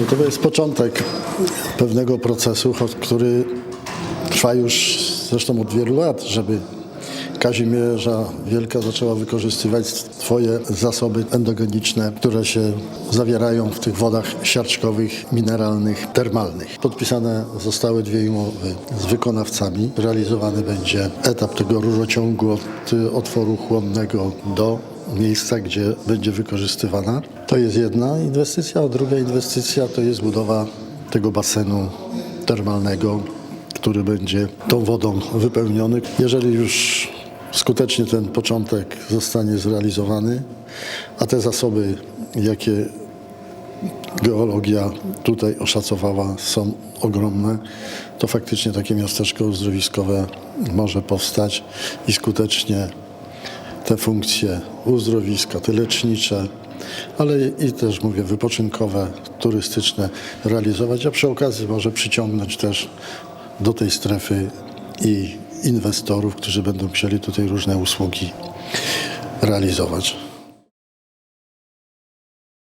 No To jest początek pewnego procesu, który trwa już zresztą od wielu lat, żeby Kazimierza Wielka zaczęła wykorzystywać swoje zasoby endogeniczne, które się zawierają w tych wodach siarczkowych, mineralnych, termalnych. Podpisane zostały dwie umowy z wykonawcami. Realizowany będzie etap tego rurociągu od otworu chłonnego do miejsca, gdzie będzie wykorzystywana. To jest jedna inwestycja, a druga inwestycja to jest budowa tego basenu termalnego, który będzie tą wodą wypełniony. Jeżeli już skutecznie ten początek zostanie zrealizowany, a te zasoby, jakie geologia tutaj oszacowała, są ogromne, to faktycznie takie miasteczko uzdrowiskowe może powstać i skutecznie te funkcje uzdrowiska, te lecznicze, ale i też mówię wypoczynkowe, turystyczne realizować, a przy okazji może przyciągnąć też do tej strefy i inwestorów, którzy będą chcieli tutaj różne usługi realizować.